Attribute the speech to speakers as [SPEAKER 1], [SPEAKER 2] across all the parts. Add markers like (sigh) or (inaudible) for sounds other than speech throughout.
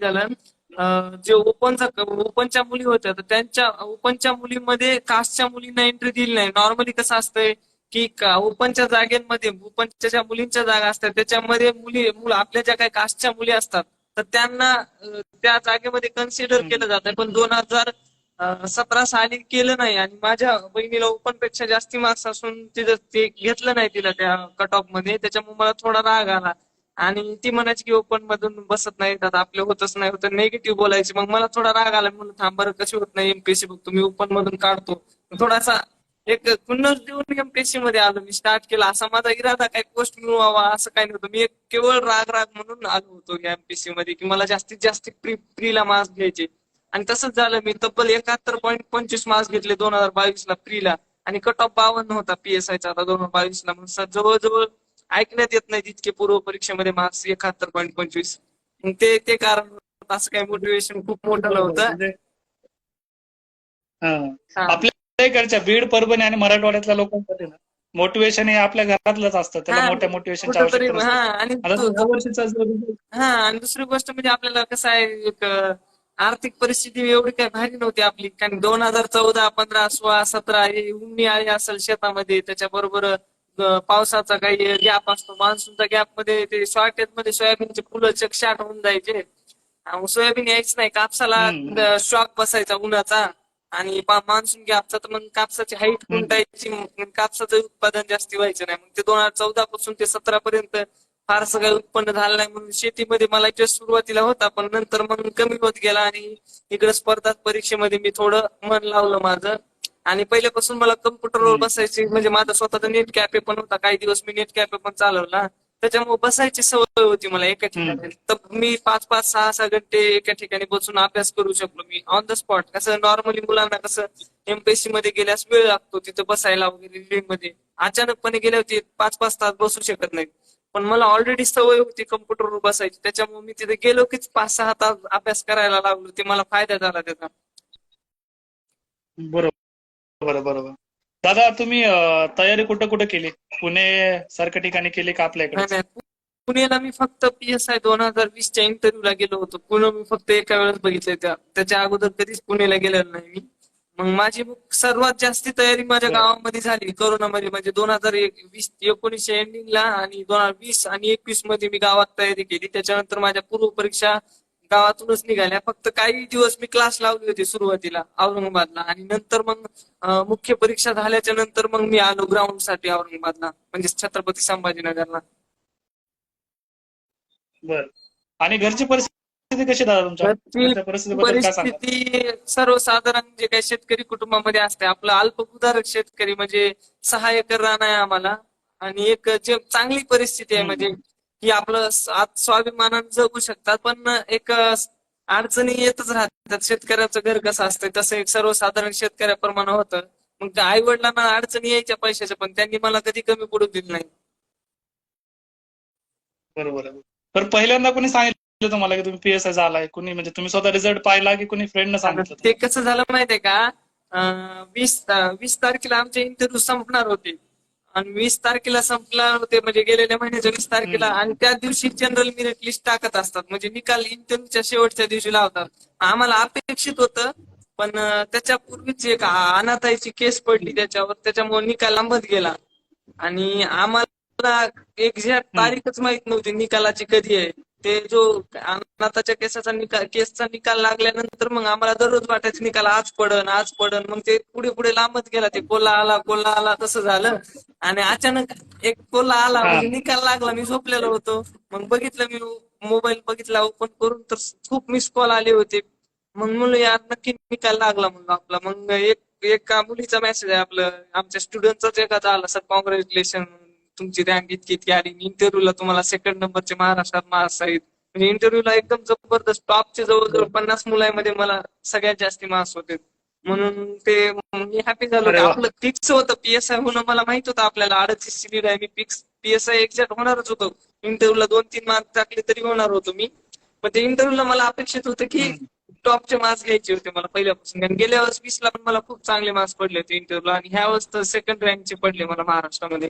[SPEAKER 1] झालं. जे ओपनचा ओपनच्या मुली होत्या तर त्यांच्या ओपनच्या मुलीमध्ये कास्टच्या मुलींना एंट्री दिली नाही. नॉर्मली कसं असतंय की ओपनच्या जागेमध्ये ओपनच्या ज्या मुलींच्या जागा असतात त्याच्यामध्ये मुली मुलं आपल्या ज्या काही कास्टच्या मुली असतात तर त्यांना त्या जागेमध्ये कन्सिडर केलं जातं. पण दोन हजार सतरा साली केलं नाही आणि माझ्या बहिणीला ओपनपेक्षा जास्ती मार्क्स असून तिथं ते घेतलं नाही तिला त्या कट ऑफमध्ये. त्याच्यामुळे मला थोडा राग आला. आणि ती म्हणायची की ओपन मधून बसत नाही आता आपलं होतच नाही. होतं निगेटिव्ह बोलायची. मग मला थोडा राग आला. म्हणून थांब बरं कशी होत नाही एमपीएससी बघतो मी ओपन मधून काढतो. थोडासा एक कुन्नस देऊन एमपीएससी मध्ये आलो. मी स्टार्ट केला. असा माझा इरादा काही पोस्ट मिळवावा असं काही नव्हतं. मी एक केवळ राग राग म्हणून आलो होतो एमपीएससी मध्ये की मला जास्तीत जास्त प्री प्रीला मार्क्स घ्यायचे. आणि तसंच झालं. मी तब्बल एकाहत्तर पॉईंट पंचवीस मार्क्स घेतले दोन हजार बावीस ला प्रीला आणि कट ऑफ बावन्न होता पीएसआयचा आता दोन हजार बावीस ला म्हणून जवळजवळ ऐकण्यात येत नाही तितके पूर्व परीक्षेमध्ये मार्क्स एकाहत्तर पॉईंट पंचवीस. ते ते कारण. असं काही मोटिवेशन खूप मोठं होतं.
[SPEAKER 2] म्हणजे. आपल्या इकडच्या बीड परभणी आणि मराठवाड्यातल्या लोकांसाठी ना मोटिवेशन हे आपल्या घरातलंच असतं. त्याला
[SPEAKER 1] हा,
[SPEAKER 2] मोठ्या आवश्यकता
[SPEAKER 1] हा आणि हा दुसरी गोष्ट म्हणजे आपल्याला कसं आहे एक आर्थिक परिस्थिती एवढी काही भारी नव्हती आपली. कारण दोन हजार चौदा पंधरा सोळा सतरा हे उन्नी आळी असेल शेतामध्ये त्याच्याबरोबर पावसाचा काही गॅप असतो. मान्सूनच्या गॅपमध्ये ते शॉर्टेजमध्ये सोयाबीनचे फुलं चकशाट होऊन जायचे. सोयाबीन यायच नाही. कापसाला. शॉक बसायचा उन्हाचा. आणि मान्सून गॅपचा तर मग कापसाची हाईट मग कापसाचं उत्पादन जास्ती व्हायचं नाही. मग ते दोन हजार चौदा पासून ते सतरा पर्यंत फारसं काही उत्पन्न झालं नाही. म्हणून शेतीमध्ये मला इंटरेस्ट सुरुवातीला होता पण नंतर मग कमी होत गेला. आणि इकडे स्पर्धा परीक्षेमध्ये मी थोडं मन लावलं माझं. आणि पहिल्यापासून मला कम्प्युटरवर. बसायची म्हणजे माझा स्वतःचा नेट कॅफे पण होता. काही दिवस मी नेट कॅफे पण चालवला. त्याच्यामुळे बसायची सवय होती मला एका ठिकाणी. तर मी पाच पाच सहा सहा घंटे एका ठिकाणी बसून अभ्यास करू शकलो. मी ऑन द स्पॉट कसं नॉर्मली मुलांना कसं एमपीएससी मध्ये गेल्यास वेळ लागतो तिथं बसायला वगैरे मध्ये. अचानकपणे गेल्यावर ते पाच पाच तास बसू शकत नाही. पण मला ऑलरेडी सवय होती कम्प्युटरवर बसायची. त्याच्यामुळे मी तिथे गेलो की पाच सहा तास अभ्यास करायला लागलो ते मला फायदा झाला त्याचा.
[SPEAKER 2] बरोबर. बरोबर दादा तुम्ही तयारी कुठं कुठं केली? पुणे सारख्या ठिकाणी केली का आपल्या इकडे?
[SPEAKER 1] पु- पुण्याला मी फक्त पीएसआय दोन हजार वीसच्या इंटरव्ह्यूला गेलो होतो. पुणे मी फक्त एका वेळेस बघितले त्या. त्याच्या अगोदर कधीच पुण्याला गेलेलो नाही मी. मग माझी सर्वात जास्ती तयारी माझ्या. गावामध्ये झाली. करोनामध्ये म्हणजे दोन हजार वीस एकोणीसशे एंडिंगला आणि दोन हजार वीस आणि एकवीसमध्ये मी गावात तयारी केली. त्याच्यानंतर माझ्या पूर्व परीक्षा गावातूनच निघाल्या. फक्त काही दिवस मी क्लास लावली होती सुरुवातीला औरंगाबादला. आणि नंतर मग मुख्य परीक्षा झाल्याच्यानंतर मग मी आलो ग्राउंडसाठी औरंगाबादला म्हणजे छत्रपती संभाजीनगरला.
[SPEAKER 2] बर. आणि घरची परिस्थिती कशी दादा तुमच्या?
[SPEAKER 1] परिस्थिती सर्वसाधारण जे काही शेतकरी कुटुंबामध्ये असते आपलं अल्पभूधारक शेतकरी म्हणजे सहा एकर रान आहे आम्हाला. आणि एक जे चांगली परिस्थिती आहे. म्हणजे की आपलं स्वाभिमानानं जगू शकतात पण एक अडचणी येतच राहतात. शेतकऱ्याचं घर कसं असतं तसं एक सर्वसाधारण शेतकऱ्याप्रमाणे होतं. मग आई वडिलांना अडचणी यायच्या पैशाच्या पण त्यांनी मला कधी कमी पडू दिलं नाही.
[SPEAKER 2] बरोबर तर पहिल्यांदा कोणी सांगितलं तुम्हाला की तुम्ही पीएसआय झालाय कुणी म्हणजे तुम्ही स्वतः रिझल्ट पाहिला की कुणी फ्रेंडनं सांगितलं
[SPEAKER 1] ते कसं झालं माहितीये का? वीस वीस तारखेला आमचे इंटरव्ह्यू संपणार होते. आणि वीस तारखेला संपणार होते म्हणजे गेलेल्या महिन्याच्या वीस तारखेला. आणि त्या दिवशी जनरल मेरिट लिस्ट टाकत असतात. म्हणजे निकाल इंटरव्ह्यूच्या शेवटच्या दिवशी लावतात. आम्हाला अपेक्षित होतं पण अं, त्याच्या पूर्वीच एक अनाथाईची केस पडली त्याच्यावर. त्याच्यामुळे निकाल लांबत गेला. आणि आम्हाला एक्झॅक्ट तारीखच माहीत नव्हती निकालाची कधी आहे. ते जो अनाथाच्या केसाचा निकाल केसचा निकाल लागल्यानंतर मग आम्हाला दररोज वाटायचं निकाल आज पडन आज पडन. मग ते पुढे पुढे लांबत गेला. ते कोल्हा आला कोल्हा आला तसं झालं. आणि अचानक एक कोल्हा आला. म्हणजे निकाल लागला. मी झोपलेलो होतो. मग बघितलं मी मोबाईल बघितला ओपन करून तर खूप मिस कॉल आले होते. मग म्हणलं यार नक्की निकाल लागला म्हणलं आपला. मग एक एका मुलीचा मेसेज आहे आपलं. आमच्या स्टुडंटचाच एखादा आला सर कॉंग्रॅच्युलेशन तुमची रँक इतकी इतकी आली. इंटरव्ह्यूला तुम्हाला सेकंड नंबरचे महाराष्ट्रात मार्क्स आहेत म्हणजे इंटरव्ह्यूला एकदम जबरदस्त टॉपचे जवळजवळ पन्नास मुलांमध्ये मला सगळ्यात जास्ती मार्क्स होते. म्हणून ते मी हॅपी झालो. आपलं फिक्स होतं पीएसआय होणं. मला माहीत होतं आपल्याला अडतीस सीट आहे. मी फिक्स पीएसआय एक्झॅक्ट होणारच होतो. इंटरव्ह्यूला दोन तीन मार्क टाकले तरी होणार होतो मी. पण ते इंटरव्ह्यूला मला अपेक्षित होतं की. टॉपचे मार्क्स घ्यायचे होते मला पहिल्यापासून. कारण गेल्या वेळेस वीसला पण मला खूप चांगले मार्क्स पडले होते इंटरव्ह्यूला आणि ह्या वेळेस तर सेकंड रँकचे पडले मला महाराष्ट्रामध्ये.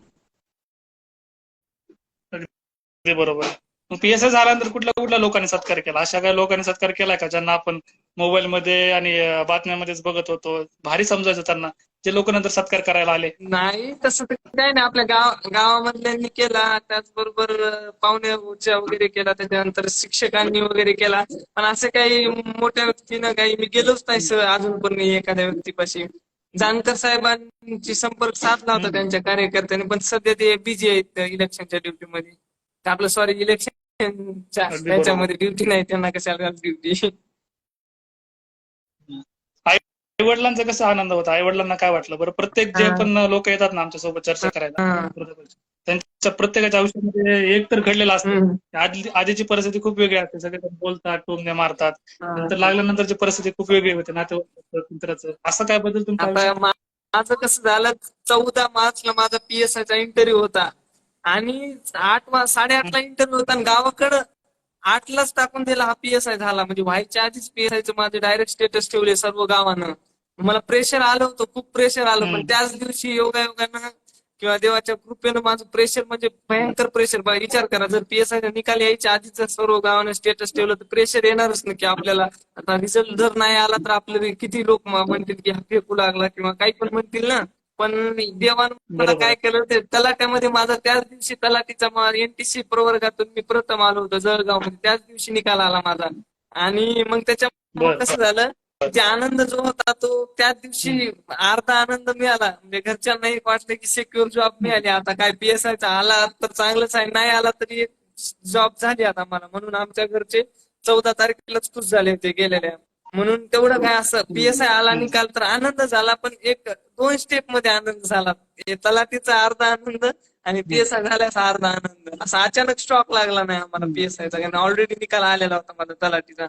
[SPEAKER 2] ते बरोबर. मग पीएसआय झाल्यानंतर कुठल्या कुठल्या लोकांनी सत्कार केला? अशा काही लोकांनी सत्कार केलाय का ज्यांना आपण मोबाईलमध्ये आणि अं, बातम्यामध्येच बघत होतो? भारी समजायचं त्यांना जे लोक नंतर सत्कार करायला आले.
[SPEAKER 1] नाही तसं तर काही नाही. आपल्या गाव गावामधल्यांनी केला त्याचबरोबर पाहुण्याच्या वगैरे केला त्याच्यानंतर शिक्षकांनी वगैरे केला. पण असं काही मोठ्या व्यक्तीनं काही मी गेलोच नाही सर अजून पण नाही एखाद्या व्यक्तीपाशी. जानकर साहेबांची संपर्क साधला होता त्यांच्या कार्यकर्त्यांनी पण सध्या ते बिझी आहेत इलेक्शनच्या ड्युटीमध्ये आपलं सॉरी
[SPEAKER 2] बरोबर.
[SPEAKER 1] त्याच्यामध्ये ड्युटी नाही त्यांना कशाला ड्युटी
[SPEAKER 2] आई वडिलांचा कसा आनंद होता? आई वडिलांना काय वाटलं? बरं प्रत्येक जे. पण लोक येतात ना आमच्यासोबत चर्चा करायला. त्यांच्या प्रत्येकाच्या आयुष्यामध्ये एक तर घडलेलं असतं. आधीची परिस्थिती खूप वेगळी असते. सगळे बोलतात टोमणे मारतात. नंतर लागल्यानंतरची परिस्थिती खूप वेगळी होते. नातेवाईक मित्राचं. असं काय बदल?
[SPEAKER 1] मा- माझं कसं झालं? चौदा मार्चला माझा PSI चा इंटरव्ह्यू होता. आणि आठ वा साडेआठला इंटरव्ह्यू होता आणि गावाकडं आठलाच टाकून दिला हा पीएसआय झाला. म्हणजे व्हायच्या आधीच PSI चं माझे डायरेक्ट स्टेटस ठेवले सर्व गावानं. मला प्रेशर आलं होतं खूप प्रेशर आलं. पण. त्याच दिवशी योगायोगानं किंवा देवाच्या कृपेनं माझं प्रेशर म्हणजे भयंकर प्रेशर विचार करा जर पीएसआय निकाल यायच्या आधीच सर्व गावानं स्टेटस ठेवलं तर प्रेशर येणारच ना की आपल्याला. आता रिझल्ट जर नाही आला तर आपल्याला किती लोक म्हणतील की हा फेकू लागला किंवा काही पण म्हणतील ना. पण देवानं. काय केलं ते तलाट्यामध्ये माझा त्याच दिवशी तलाठीचा एनटीसी प्रवर्गातून मी प्रथम आलो होतो जळगावमध्ये त्याच दिवशी निकाल आला माझा. आणि मग त्याच्यामुळे
[SPEAKER 2] बरं.
[SPEAKER 1] कसं झालं जे आनंद जो होता तो त्याच दिवशी अर्धा आनंद मिळाला. म्हणजे घरच्यांना एक वाटलं की सिक्युअर जॉब मिळाली. आता काय PSI चा आला तर चांगलंच आहे. नाही आला तरी एक जॉब झाली आता मला. म्हणून आमच्या घरचे चौदा तारखेलाच खुश झाले होते गेलेल्या. म्हणून तेवढं काय असं पीएसआय आला निकाल तर आनंद झाला पण एक दोन स्टेपमध्ये आनंद झाला. तलाटीचा तलाठीचा अर्धा आनंद आणि पीएसआय झाल्याचा अर्धा आनंद. असा अचानक स्टॉक लागला नाही आम्हाला पीएसआयचा कारण ऑलरेडी निकाल आलेला होता माझा तलाठीचा.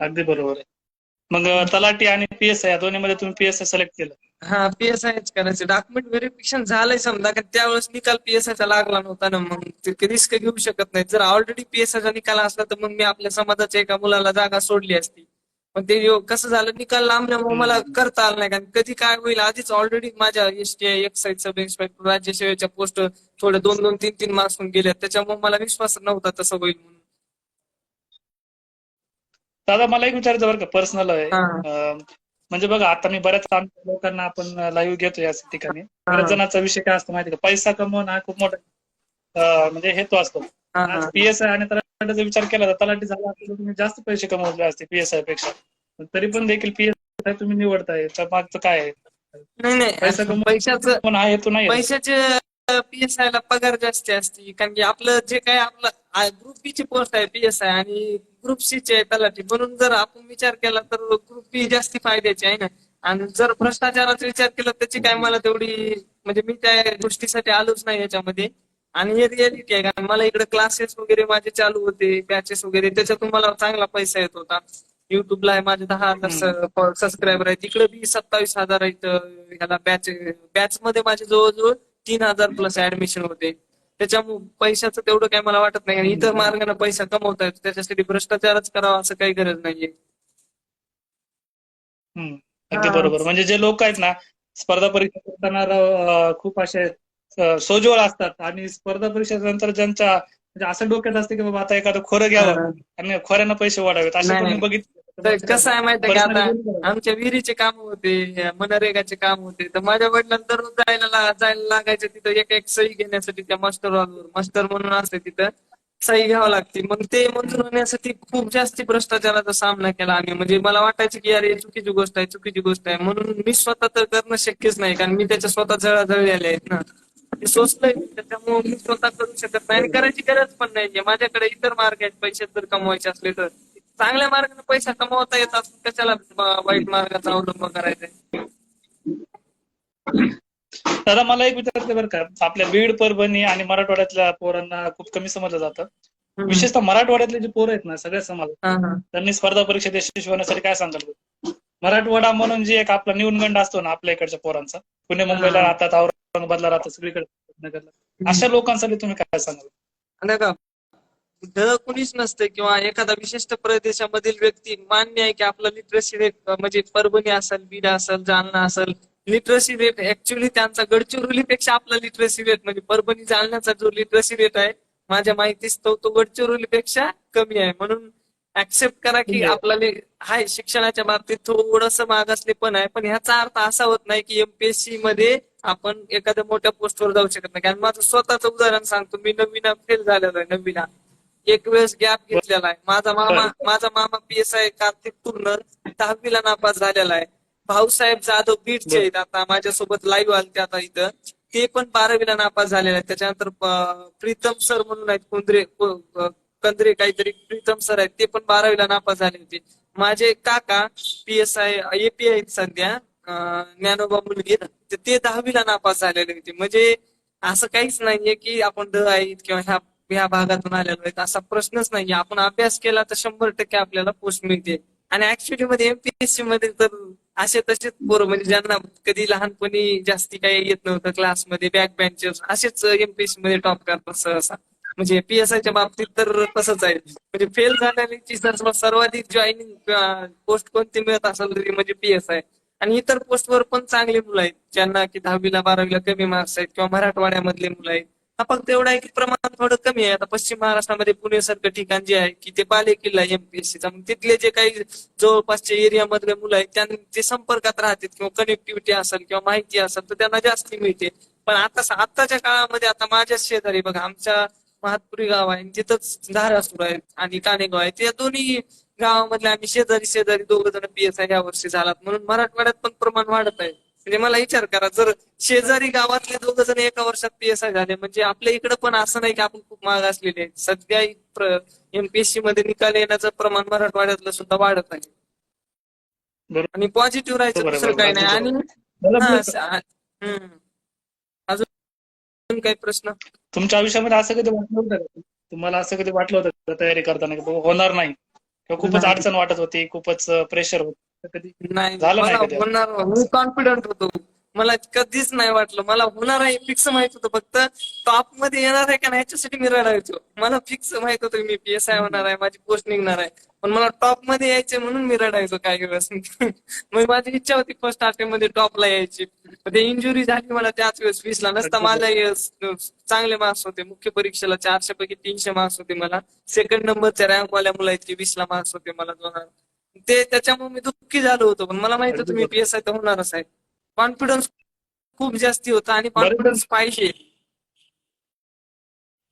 [SPEAKER 2] अगदी बरोबर. आहे मग अं, तलाठी आणि पीएसआय या दोन्हीमध्ये तुम्ही पीएसआय सिलेक्ट केलं.
[SPEAKER 1] हा पीएसआयच करायचं. डॉक्युमेंट व्हेरिफिकेशन झालंय समजा कारण त्यावेळेस निकाल PSI चा लागला नव्हता ना मग ते रिस्क घेऊ शकत नाही जर ऑलरेडी PSI चा निकाल असला तर मग मी आपल्या समाजाच्या एका मुलाला जागा सोडली असती. पण ते कसं झालं निकाल लांबल्यामुळे मला करता आलं नाही कारण कधी काय होईल आधीच ऑलरेडी माझ्या एसटीआय एक्साईज सब इन्स्पेक्टर राज्यसेवेच्या पोस्ट थोडे दोन दोन तीन तीन मार्क्स गेल्या त्याच्यामुळे मला विश्वास नव्हता तसं होईल म्हणून.
[SPEAKER 2] दादा मला एक विचारायचं बरं का पर्सनल आहे. म्हणजे बघा आता मी बऱ्याच लोकांना आपण लाईव्ह घेतो या ठिकाणी. बऱ्याच जणांचा विषय काय असतो माहिती का? पैसा कमवणं हा खूप मोठा म्हणजे हेतू असतो. पीएसआय आणि तलाठीचा विचार केला तर तलाठी झाला असता तर तुम्ही जास्त पैसे कमवले असते पीएसआयपेक्षा. तरी पण देखील पीएसआय तुम्ही निवडताय त्या मागचं काय आहे?
[SPEAKER 1] नाही नाही. पैशाचं
[SPEAKER 2] पण हा हेतू नाही.
[SPEAKER 1] पैशाचे पीएसआय ला पगार जास्त असते. कारण की आपलं जे काय आपलं ग्रुप बी ची पोस्ट आहे पीएसआय आणि ग्रुप सी ची आहे तलाठी. म्हणून जर आपण विचार केला तर ग्रुप बी जास्ती फायद्याची आहे ना. आणि जर भ्रष्टाचाराचा विचार केला त्याची काय मला तेवढी म्हणजे मी त्या गोष्टीसाठी आलोच नाही याच्यामध्ये. आणि हे रिअलिटी आहे कारण मला इकडे क्लासेस वगैरे माझे चालू होते बॅचेस वगैरे. त्याच्यातून मला चांगला पैसा येत होता. युट्यूबला आहे माझे दहा हजार सबस्क्रायबर आहेत. तिकडे बी सत्तावीस हजार आहेत ह्याला बॅच बॅच मध्ये माझे जवळजवळ तीन हजार प्लस ऍडमिशन होते. त्याच्यामुळे पैशाचं तेवढं काही मला वाटत नाही. आणि इतर मार्गाने पैसा कमवता येतो. त्याच्यासाठी भ्रष्टाचारच करावा असं काही गरज नाहीये.
[SPEAKER 2] हम्म. अगदी
[SPEAKER 1] हा.
[SPEAKER 2] बरोबर. म्हणजे जे लोक आहेत ना स्पर्धा परीक्षा करताना खूप असे अं, सोज्वळ असतात. आणि स्पर्धा परीक्षेनंतर ज्यांच्या म्हणजे असं डोक्यात असते की बाबा आता एखादं खोरं घ्यावं. आणि खोऱ्यानं पैसे वाढावेत. असे
[SPEAKER 1] नाही,
[SPEAKER 2] पण मी
[SPEAKER 1] नाही.
[SPEAKER 2] बघितलं?
[SPEAKER 1] तर कसं आहे माहितीये का आता? आमच्या विहिरीचे काम होते मनरेगाचे काम होते. तर माझ्या वडिलांना दररोज जायला जायला लागायचं तिथं एक एक सही घेण्यासाठी त्या मास्टर मास्टर म्हणून असते तिथं. सही घ्यावं लागते. मग ते मंजूर होण्यासाठी खूप जास्ती भ्रष्टाचाराचा सामना केला आम्ही. म्हणजे मला वाटायचं की यार हे चुकीची गोष्ट आहे चुकीची गोष्ट आहे. म्हणून मी स्वतः तर करणं शक्यच नाही कारण मी त्याच्या स्वतः जळाजळी आले आहेत ना. ते सोचलंय मी, त्याच्यामुळे मी स्वतः करू शकत नाही आणि करायची गरज पण नाहीये. माझ्याकडे इतर मार्ग आहेत. पैसे जर कमवायचे असले तर. चांगल्या मार्गाने पैसा कमवता येत असून कशाला वाईट मार्गाचा अवलंब करायचा?
[SPEAKER 2] दादा मला एक विचारायचं बरं का. आपल्या बीड परभणी आणि मराठवाड्यातल्या पोरांना खूप कमी समजलं जातं. विशेषतः मराठवाड्यातले जे पोरं आहेत ना सगळ्या समाजात त्यांनी स्पर्धा परीक्षेत यशस्वी होण्यासाठी काय सांगाल? मराठवाडा म्हणून जे एक आपला न्यूनगंड असतो ना आपल्या इकडच्या पोरांचा. पुणे मुंबईला. राहतात औरंगाबादला राहतात सगळीकडे. अशा लोकांसाठी तुम्ही काय सांगाल?
[SPEAKER 1] आणि का ढ कुणीच नसते किंवा एखादा विशिष्ट प्रदेशामधील व्यक्ती मान्य आहे की आपला लिटरसी रेट म्हणजे परभणी असेल बीड असेल जालना असेल लिटरसी रेट ऍक्च्युली त्यांचा गडचिरोलीपेक्षा आपला लिटरसी रेट म्हणजे परभणी जालन्याचा जो लिटरसी रेट आहे माझ्या माहितीस तो तो गडचिरोलीपेक्षा कमी आहे. म्हणून ऍक्सेप्ट करा की
[SPEAKER 2] म्हणजे-
[SPEAKER 1] आपल्याला हाय शिक्षणाच्या बाबतीत थोडस मागासले पण आहे पण ह्याचा अर्थ असा होत नाही की एमपीएससी मध्ये आपण एखाद्या मोठ्या पोस्टवर जाऊ शकत नाही. कारण माझं स्वतःचं उदाहरण सांगतो मी नवीन फेल झालेलो आहे नवीन. एक वेळेस गॅप घेतलेला आहे. माझा मामा माझा मामा पीएस आय कार्तिक पूर्ण दहावीला नापास झालेला आहे. भाऊसाहेब जाधव बीडचे आहेत. आता माझ्यासोबत लाईव्ह आले आता इथं. ते पण बारावीला नापास झालेले आहेत. त्याच्यानंतर प्रीतम सर म्हणून आहेत. कुंद्रे कंद्रे काहीतरी प्रीतम सर आहेत. ते पण बारावीला नापास झाले होते. माझे काका पी एस आय एपी आहेत सध्या. ज्ञानोबा मुलगी ते दहावीला नापास झालेले होते. म्हणजे असं काहीच नाहीये की आपण ड आहेत किंवा ह्या या भागातून आलेलो आहे असा प्रश्नच नाहीये आपण अभ्यास केला तर शंभर टक्के आपल्याला पोस्ट मिळते. आणि ऍक्च्युली मध्ये एमपीएससी मध्ये तर असे तसेच पोरं म्हणजे ज्यांना कधी लहानपणी जास्ती काही येत नव्हतं क्लासमध्ये बॅक बेंचर्स असेच एमपीएससी मध्ये टॉप करतात सहसा. म्हणजे पीएसआयच्या बाबतीत तर तसंच आहे. म्हणजे फेल झाल्याची सर्वाधिक जॉईनिंग पोस्ट कोणती मिळत असेल तरी म्हणजे पीएसआय आणि इतर पोस्टवर पण चांगली मुलं आहेत. ज्यांना की दहावीला बारावीला कमी मार्क्स आहेत किंवा मराठवाड्यामधले मुलं आहेत. हा फक्त एवढा आहे की प्रमाण थोडं कमी आहे. आता पश्चिम महाराष्ट्रामध्ये पुणे सारखं ठिकाण जे आहे की ते बाले किल्ला एमपीएससीचा मग तिथले जे काही जवळपासच्या एरिया मधले मुलं आहेत त्यांना ते संपर्कात राहतात किंवा कनेक्टिव्हिटी असेल किंवा माहिती असेल तर त्यांना जास्ती मिळते. पण आता आताच्या काळामध्ये आता माझ्या शेजारी बघा आमच्या महातपुरी गाव आहे तिथंच धारासूर आहेत आणि कानेगाव आहे. त्या दोन्ही गावामधले आम्ही शेजारी शेजारी दोघ जण पीएसआय या वर्षी झालात. म्हणून मराठवाड्यात पण प्रमाण वाढत आहे. म्हणजे मला विचार करा जर शेजारी गावातले दोघ जण एका वर्षात पीएसआय झाले म्हणजे आपल्या इकडे पण असं नाही की आपण खूप महाग असलेले आहे सध्या एमपीएससी मध्ये निकाल येण्याचं प्रमाण मराठवाड्यातलं सुद्धा वाढत आहे. आणि पॉझिटिव्ह राहायचं दुसरं काही नाही. आणि हा. अजून काही प्रश्न?
[SPEAKER 2] तुमच्या आयुष्यामध्ये असं कधी वाटलं होतं तुम्हाला असं कधी वाटलं होतं तयारी करताना होणार नाही? खूपच. अडचण वाटत होती खूपच प्रेशर होत कधी
[SPEAKER 1] नाही
[SPEAKER 2] झालं नाही
[SPEAKER 1] मला
[SPEAKER 2] कधी?
[SPEAKER 1] होणार मी कॉन्फिडंट होतो मला कधीच नाही वाटलं. मला होणार आहे फिक्स माहीत होतं. फक्त टॉपमध्ये येणार आहे का नाही ह्याच्यासाठी मी रडायचो. मला फिक्स माहीत होतं मी पीएसआय होणार आहे माझी पोस्ट निघणार आहे. पण मला टॉपमध्ये यायचे म्हणून मी रडायचो काही वेळेस (laughs) मग माझी इच्छा होती फर्स्ट अटेम्प्टमध्ये टॉपला यायची. ते इंजुरी झाली मला त्याच वेळेस वीसला नसता माझा चांगले मार्क्स होते. मुख्य परीक्षेला चारशे पैकी तीनशे मार्क्स होते मला. सेकंड नंबरच्या रँक वाल्या मुला इतके वीसला मार्क्स होते मला. दोन ते त्याच्यामुळे मी दुःखी झालो होतो. पण मला माहीत होतं मी पीएसआय तर होणारच आहे. कॉन्फिडन्स खूप जास्ती होता आणि कॉन्फिडन्स पाहिजे.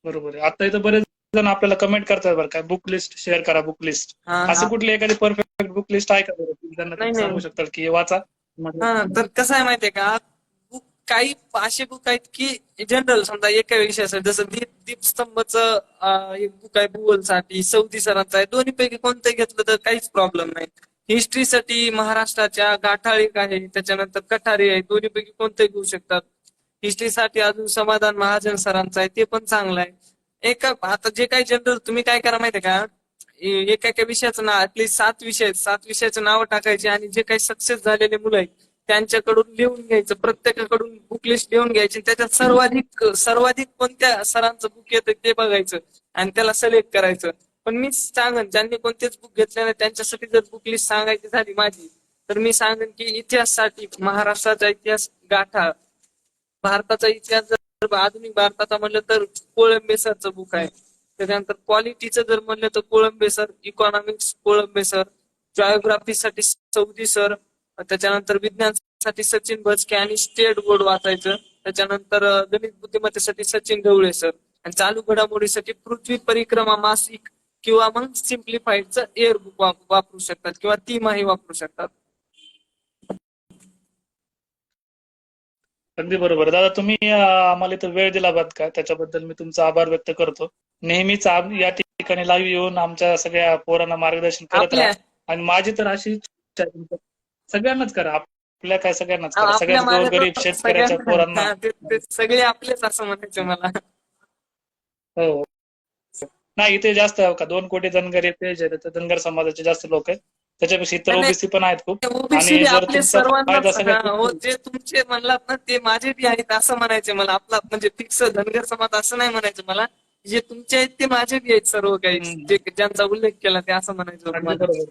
[SPEAKER 2] बरोबर आहे. आता इथं बरेच जण आपल्याला कमेंट करतात बरं का बुक लिस्ट शेअर करा बुक लिस्ट असं कुठली एखादी परफेक्ट बुक लिस्ट आहे का बरं? सांगू
[SPEAKER 1] नाही.
[SPEAKER 2] शकता की वाचा.
[SPEAKER 1] तर कसं आहे माहितीये का बुक काही असे बुक आहेत की जनरल समजा एका विषयासाठी जसं दीप दीपस्तंभचं एक बुक आहे भूगोलसाठी सौदी सरांचं आहे दोन्ही पैकी कोणतं घेतलं तर काहीच प्रॉब्लेम नाही. हिस्ट्रीसाठी महाराष्ट्राच्या गाठाळीक आहे त्याच्यानंतर कठारी आहे दोन्हीपैकी कोणतंही घेऊ शकतात. हिस्ट्रीसाठी अजून समाधान महाजन सरांचं आहे ते पण चांगलं आहे. एका आता जे काही जनरल तुम्ही काय करा माहितीये का? एका एका विषयाचं नाव ऍटलीस्ट सात विषय आहेत. सात विषयाचं नाव टाकायचे आणि जे काही सक्सेस झालेले मुलं आहेत त्यांच्याकडून लिहून घ्यायचं प्रत्येकाकडून बुक लिस्ट लिहून घ्यायची त्याच्यात सर्वाधिक सर्वाधिक कोणत्या सरांचं बुक येतं ते बघायचं आणि त्याला सिलेक्ट करायचं. पण मी सांगन ज्यांनी कोणतेच बुक घेतले नाही त्यांच्यासाठी जर बुक लिस्ट सांगायची झाली माझी तर मी सांगेन की इतिहासासाठी महाराष्ट्राचा इतिहास गाठा. भारताचा इतिहास जर आधुनिक भारताचा म्हणलं तर कोळंबे सरचं बुक आहे. त्याच्यानंतर क्वालिटीचं जर म्हणलं तर Kolambe sir economics Kolambe sir जॉयोग्राफीसाठी Saudi sir त्याच्यानंतर विज्ञानसाठी सचिन भजके आणि स्टेट बोर्ड वाचायचं त्याच्यानंतर गणित बुद्धिमत्तेसाठी सचिन ढवळे सर. आणि चालू घडामोडीसाठी पृथ्वी परिक्रमा मासिक किंवा मग सिम्प्लिफाईडचं एअर बुक वापरू शकतात किंवा तिमाही वापरू शकतात.
[SPEAKER 2] अगदी बरोबर. दादा तुम्ही आम्हाला इथं वेळ दिला बघ का? त्याच्याबद्दल मी तुमचा आभार व्यक्त करतो. नेहमीच या ठिकाणी लाईव्ह येऊन आमच्या सगळ्या पोरांना मार्गदर्शन करत राहा. आणि माझी तर अशी सगळ्यांनाच करा. आपल्या काय सगळ्यांनाच करा.
[SPEAKER 1] माझ्या
[SPEAKER 2] गरीब शेतकऱ्याच्या पोरांना.
[SPEAKER 1] सगळे आपलेच असं म्हणायचं मला.
[SPEAKER 2] हो. नाही इथे जास्त आहे का दोन कोटी धनगर येते जे तर धनगर समाजाचे जास्त लोक आहेत. त्याच्यापेक्षा इतर. ओबीसी पण आहेत खूप. आणि जर
[SPEAKER 1] हा, जे तुमचे म्हणलात ना ते माझे बी आहेत असं म्हणायचे मला. आपला म्हणजे फिक्स धनगर समाज असं नाही म्हणायचं मला. जे तुमचे आहेत ते माझे बी आहेत सर्व काही. जे ज्यांचा उल्लेख केला ते असं म्हणायचं
[SPEAKER 2] अगदी.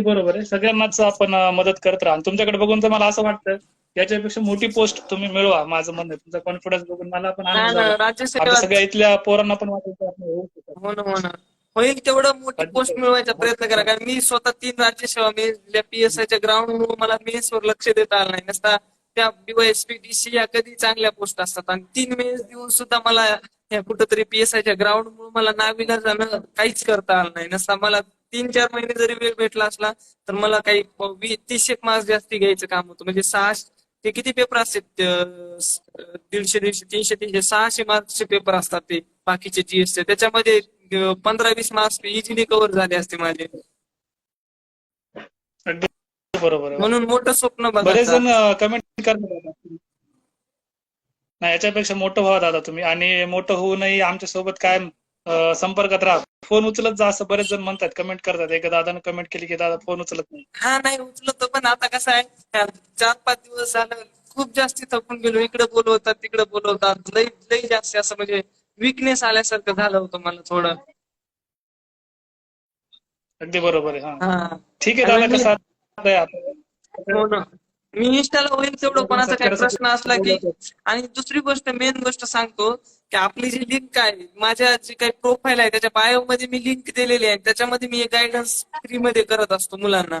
[SPEAKER 2] बरोबर. आहे. सगळ्यांनाच आपण मदत करत राहा. तुमच्याकडे बघून तर मला असं वाटतं याच्यापेक्षा मोठी पोस्ट तुम्ही मिळवा माझं म्हणणं. तुमचा कॉन्फिडन्स बघून मला पण
[SPEAKER 1] नाही
[SPEAKER 2] आनंद
[SPEAKER 1] ना
[SPEAKER 2] झाला
[SPEAKER 1] राज्यसेवा
[SPEAKER 2] आपल्या सगळ्या इथल्या पोरांना पण वाटतं की आपण होऊ शकतो.
[SPEAKER 1] हो ना हो ना होईल तेवढं मोठी
[SPEAKER 2] राज्यसेवा.
[SPEAKER 1] पोस्ट मिळवायचा प्रयत्न करा कारण मी स्वतः तीन राज्यसेवा मी पीएसआयच्या ग्राउंड मला मेन्सवर लक्ष देता आलं नाही नसता त्या बीवायएसपी डीसी या कधी चांगल्या पोस्ट असतात आणि तीन मेन्स देऊन सुद्धा मला ह्या कुठंतरी पीएसआयच्या ग्राउंड मुळे मला नाविला जाणं काहीच करता आलं नाही नसता मला तीन चार महिने जरी वेळ भेटला असला तर मला काही वी- तीस एक मार्क्स जास्ती घ्यायचं काम होतं म्हणजे सहाशे ते किती पेपर असतात? अं, स- दीडशे दीडशे तीनशे तीनशे सहाशे मार्क्सचे पेपर असतात ते बाकीचे जीएसचे त्याच्यामध्ये पंधरा वीस मार्क्स इझिली कव्हर झाले असते माझे.
[SPEAKER 2] बरोबर
[SPEAKER 1] म्हणून मोठं स्वप्न
[SPEAKER 2] बरेच जण कमेंट करतात नाही याच्यापेक्षा मोठं व्हा दादा तुम्ही. आणि मोठं होऊनही आमच्यासोबत कायम अं, संपर्कात राहा. फोन उचलत जा असं बरेच जण म्हणतात. कमेंट करतात. एका दादानं कमेंट केली की दादा फोन उचलत नाही.
[SPEAKER 1] हा नाही उचलतो पण आता कसं आहे चार पाच दिवस झालं खूप जास्ती थकून गेलो. इकडे बोलवतात तिकडे बोलवतात. लई लई जास्ती असं म्हणजे विकनेस आल्यासारखं झालं होतं मला थोडं.
[SPEAKER 2] अगदी बरोबर आहे हा. ठीक आहे दादा कसं?
[SPEAKER 1] हो मी इंस्टाला होईल तेवढं कोणाचा काही प्रश्न असला की आणि दुसरी गोष्ट मेन गोष्ट सांगतो की आपली जी लिंक आहे माझ्या जी काही प्रोफाईल आहे त्याच्या बायो मध्ये मी लिंक दिलेली आहे. त्याच्यामध्ये मी गायडन्स फ्री मध्ये करत असतो मुलांना.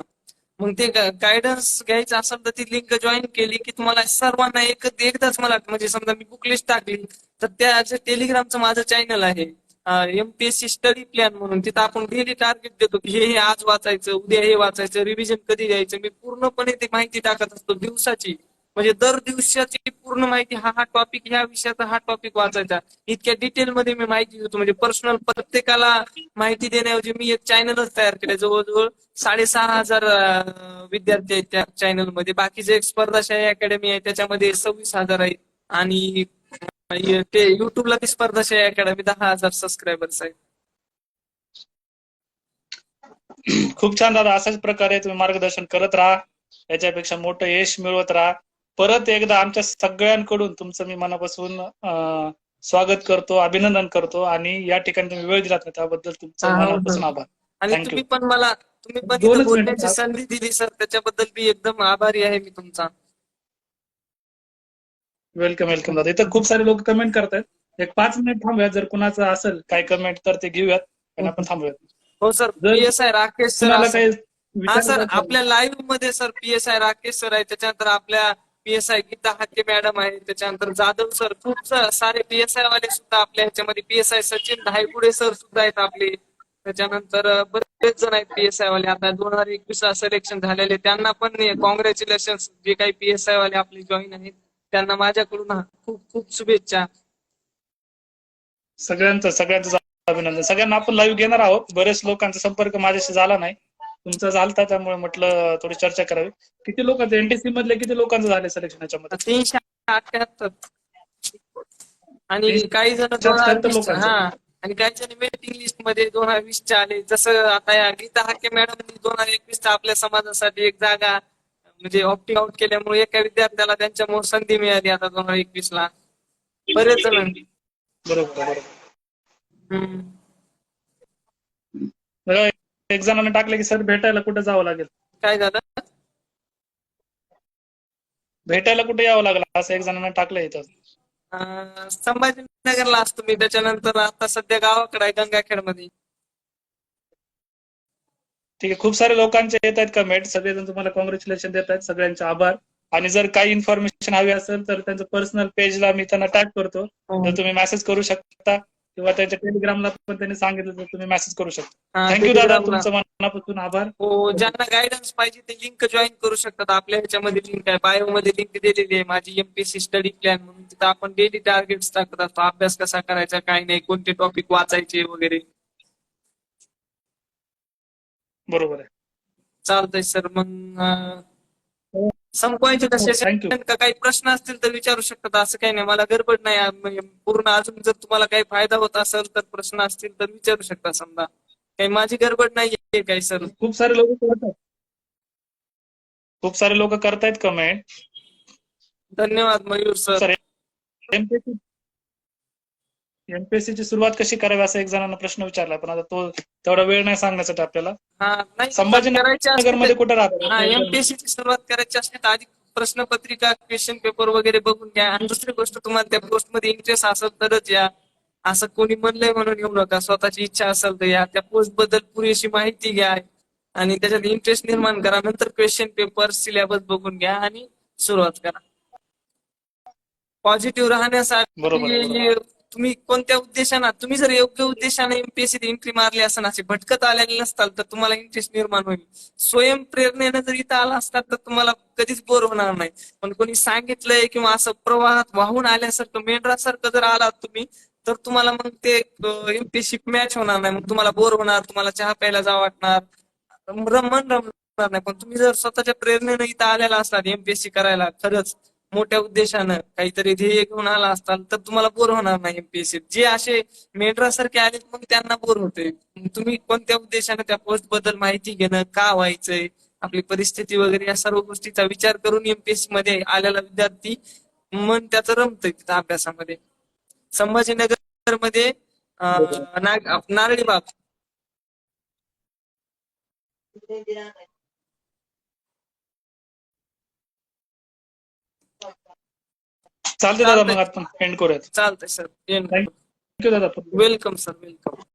[SPEAKER 1] मग ते गायडन्स घ्यायचं असेल तर ती लिंक जॉईन केली की तुम्हाला सर्वांना एक एकदाच मला म्हणजे समजा मी बुक लिस्ट टाकली तर त्या टेलिग्रामचं माझं चॅनल आहे एमपीएससी स्टडी प्लॅन म्हणून तिथं आपण डेली टार्गेट देतो की हे हे आज वाचायचं उद्या हे वाचायचं रिव्हिजन कधी द्यायचं? मी पूर्णपणे ती माहिती टाकत असतो दिवसाची. म्हणजे दर दिवसाची पूर्ण माहिती हा हा टॉपिक ह्या विषयाचा हा टॉपिक वाचायचा. इतक्या डिटेलमध्ये मी माहिती देतो. म्हणजे पर्सनल प्रत्येकाला माहिती देण्याऐवजी मी एक चॅनलच तयार केलं जवळजवळ साडेसहा हजार विद्यार्थी आहेत त्या चॅनलमध्ये बाकीचे एक स्पर्धाशाही अकॅडमी आहे त्याच्यामध्ये सव्वीस हजार आहेत. आणि ते युट्यूबला ती स्पर्धाशाही अकॅडमी दहा हजार सबस्क्रायबर्स आहेत
[SPEAKER 2] खूप छान दादा अशाच प्रकारे तुम्ही मार्गदर्शन करत राहा याच्यापेक्षा मोठं यश मिळवत राहा परत एकदा आमच्या सगळ्यांकडून तुमचं मी मनापासून स्वागत करतो अभिनंदन करतो आणि या ठिकाणी तुम्ही वेळ दिलात ना त्याबद्दल तुमचं मनापासून. आभार
[SPEAKER 1] आणि. तुम्ही पण मला तुम्ही पण बोलण्याची. संधी दिली सर त्याच्याबद्दल मी एकदम आभारी आहे मी तुमचा
[SPEAKER 2] वेलकम वेलकम दादा. इथं खूप सारे लोक कमेंट करतायत. एक पाच मिनिट थांबूयात. जर कुणाचं असेल काय कमेंट तर ते घेऊयात आणि आपण थांबूयात.
[SPEAKER 1] हो सर.
[SPEAKER 2] जर
[SPEAKER 1] P S I Rakesh sir
[SPEAKER 2] कुणाला
[SPEAKER 1] असं-
[SPEAKER 2] काही
[SPEAKER 1] हा सर.
[SPEAKER 2] असेल-
[SPEAKER 1] आपल्या लाईव्हमध्ये sir P S I Rakesh sir आहे त्याच्यानंतर आपल्या P S I Geeta Hake madam आहे त्याच्यानंतर जाधव सर. खूप सा- सारे पी एस आय वाले सुद्धा आपल्या ह्याच्यामध्ये P S I Sachin Dhaygude sir सुद्धा आहेत आपले. त्याच्यानंतर अं, बरेच जण आहेत पी एस आय वाले. आता दोन हजार एकवीस ला सिलेक्शन झालेले. त्यांना पण कॉंग्रॅच्युलेशन जे काही पी एस आय वाले आपले जॉईन आहेत. त्यांना माझ्याकडून खूप खूप शुभेच्छा.
[SPEAKER 2] सगळ्यांचं सगळ्यांचं अभिनंदन. सगळ्यांना आपण लाईव्ह घेणार आहोत. बरेच लोकांचा संपर्क माझ्याशी झाला नाही. तुमचा झालता त्यामुळे म्हटलं थोडी चर्चा करावी. किती लोकांचं एनटीसी मधले किती लोकांचं झाले सिलेक्शन
[SPEAKER 1] तीनशे अठ्याहत्तर आणि काही जण. हा. आणि काही जण वेटिंग लिस्टमध्ये दोन हजार वीस चे आले. जसं आता या गीता हाके मॅडम दोन हजार एकवीस आपल्या समाजासाठी एक जागा म्हणजे ऑप्टिंग आउट केल्यामुळे एका विद्यार्थ्याला त्यांच्यामुळे संधी मिळाली आता दोन हजार एकवीस ला. बरेच जण.
[SPEAKER 2] बरोबर एक जणांना टाकलं की सर भेटायला कुठे जावं लागेल?
[SPEAKER 1] काय झालं?
[SPEAKER 2] भेटायला कुठे यावं लागेल? असं एक जणांना टाकलं इथं.
[SPEAKER 1] संभाजीनगरला असतो मी. त्याच्यानंतर आता सध्या गावाकडे आहे गंगाखेडमध्ये
[SPEAKER 2] ठीक आहे खूप सारे लोकांचे येत आहेत कमेंट सगळेजण तुम्हाला कॉंग्रॅच्युलेशन देत आहेत. सगळ्यांचे आभार. आणि जर काही इन्फॉर्मेशन हवी असेल तर त्यांचं पर्सनल पेजला मी त्यांना टॅग करतो.
[SPEAKER 1] हो.
[SPEAKER 2] तर तुम्ही मेसेज करू शकता. किंवा त्यांच्या टेलिग्रामला पण त्यांनी सांगितलं तर तुम्ही मेसेज करू शकता. थँक्यू दादा. तुमचं मनापासून आभार.
[SPEAKER 1] हो ज्यांना गायडन्स पाहिजे ते लिंक जॉईन करू शकतात. आपल्या ह्याच्यामध्ये लिंक आहे. बायो मध्ये लिंक दिलेली आहे. माझी एमपीसी स्टडी प्लॅन म्हणून तिथं आपण डेली टार्गेट्स टाकत असतो. अभ्यास कसा करायचा काय नाही कोणते टॉपिक वाचायचे वगैरे.
[SPEAKER 2] बरोबर आहे.
[SPEAKER 1] चालतंय सर मग संपवायचे का
[SPEAKER 2] हो.
[SPEAKER 1] का काही प्रश्न असतील तर विचारू शकतात. असं काही नाही मला गडबड नाही. म्हणजे पूर्ण अजून जर तुम्हाला काही फायदा होत असेल तर प्रश्न असतील तर विचारू शकता समजा. काही माझी गडबड नाहीये काही सर?
[SPEAKER 2] खूप सारे लोक करतात खूप सारे लोक करतायत कमेंट
[SPEAKER 1] धन्यवाद मयूर सर.
[SPEAKER 2] एमपीएससी ची सुरुवात कशी करावी असं एक जणांना प्रश्न विचारला पण आता तो तेवढा वेळ नाही सांगण्यासाठी आपल्याला.
[SPEAKER 1] हा नाही संभाजीनगरमध्ये
[SPEAKER 2] कुठे
[SPEAKER 1] हा
[SPEAKER 2] राहतात
[SPEAKER 1] एमपीएससी ची सुरुवात करायची असली तर आधी प्रश्नपत्रिका क्वेश्चन पेपर वगैरे बघून घ्या. आणि दुसरी गोष्ट तुम्हाला त्या पोस्टमध्ये इंटरेस्ट असेल तरच या. असं कोणी म्हणलंय म्हणून येऊ नका. स्वतःची इच्छा असेल तर या. त्या पोस्टबद्दल पुरेशी माहिती घ्या. आणि त्याच्यात इंटरेस्ट निर्माण करा. नंतर क्वेश्चन पेपर सिलेबस बघून घ्या आणि सुरुवात करा. पॉझिटिव्ह राहण्यासाठी. तुम्ही कोणत्या उद्देशाने तुम्ही जर योग्य उद्देशाने एमपीएससी एंट्री मारली असं असे भटकत आलेले नसताल तर तुम्हाला इंटरेस्ट निर्माण होईल. स्वयंप्रेरणेनं जर इथं आला असतात तर तुम्हाला कधीच बोर होणार नाही. पण कोणी सांगितलंय किंवा असं प्रवाहात वाहून आल्यासारखं मेंढरासारखं जर आलात तुम्ही तर तुम्हाला मग ते एमपीएससी मॅच होणार नाही. मग तुम्हाला बोर होणार तुम्हाला चहा प्यायला जा वाटणार. रमण रमणार नाही. पण तुम्ही जर स्वतःच्या प्रेरणेनं इथं आलेला असतात एमपीएससी करायला खरंच. मोठ्या उद्देशानं काहीतरी ध्येय घेऊन आला असताल तर तुम्हाला बोर होणार नाही एमपीएससी जे असे मेड्रासारखे आले मग त्यांना बोर होते तुम्ही कोणत्या उद्देशाने त्या पोस्टबद्दल माहिती घेणं का व्हायचंय? आपली परिस्थिती वगैरे या सर्व गोष्टीचा विचार करून एमपीएससी मध्ये आलेला विद्यार्थी मन त्याचं रमतंय तिथं अभ्यासामध्ये. संभाजीनगरमध्ये अं, नारळी बाग.
[SPEAKER 2] चालते दादा मग आपण एंड करूयात.
[SPEAKER 1] चालतंय सर.
[SPEAKER 2] थँक्यू दादा
[SPEAKER 1] वेलकम सर वेलकम